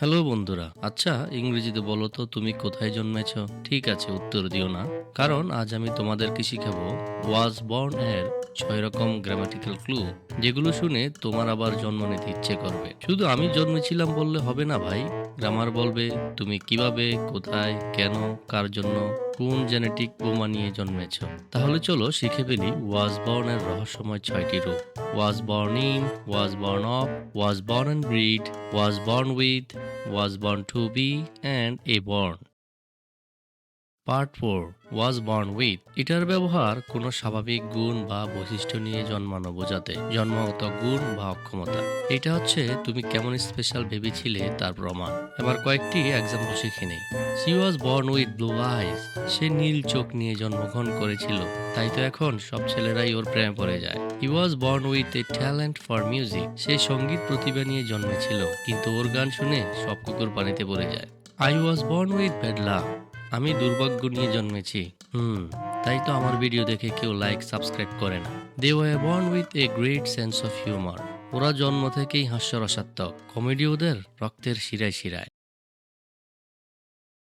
Hello বন্ধুরা। আচ্ছা ইংরেজিতে বলো তো তুমি কোথায় জন্মেছ? ঠিক আছে উত্তর দিও না। কারণ আজ আমি তোমাদেরকে শিখাবো ওয়াজ বর্ন এর ছয় রকম গ্রামাটিক্যাল ক্লু যেগুলো শুনে তোমার আবার জন্ম নিতে ইচ্ছে করবে। শুধু আমি জন্মেছিলাম বললে হবে না ভাই? গ্রামার বলবে তুমি কীভাবে কোথায় কেন কার জন্য কোন জেনেটিক বোমা নিয়ে জন্মেছ? তাহলে চলো শিখে ফেলি ওয়াজ বর্নের রহস্যময় ছয়টি রূপ। Was born in, was born of, was born and breed, was born with, was born to be, and a born. Part four was born with এটার ব্যবহার কোনো স্বাভাবিক গুণ বা বৈশিষ্ট্য নিয়ে জন্মানো বোঝাতে, জন্মগত গুণ বা অক্ষমতা। এটা হচ্ছে তুমি কেমন স্পেশাল ভেবেছিলে তার প্রমাণ। এবার কয়েকটি এক্সাম্পল শিখে নেই। She was born with blue eyes সে নীল চোখ নিয়ে জন্মগ্রহণ করেছিল। তাই তো এখন সব ছেলেরাই ওর প্রেমে পড়ে যায়। He was born with a talent for music সে সংগীত প্রতিভা নিয়ে জন্মেছিল, কিন্তু ওর গান শুনে সব কুকুর পানিতে পড়ে যায়। I was born with bad luck আমি দুর্ভাগ্য নিয়ে জন্মেছি। হুম, তাই তো আমার ভিডিও দেখে কেউ লাইক সাবস্ক্রাইব করে না। They were born with a great sense of humour ওরা জন্ম থেকেই হাস্যরসাত্মক। কমেডি ওদের রক্তের শিরায় শিরায়।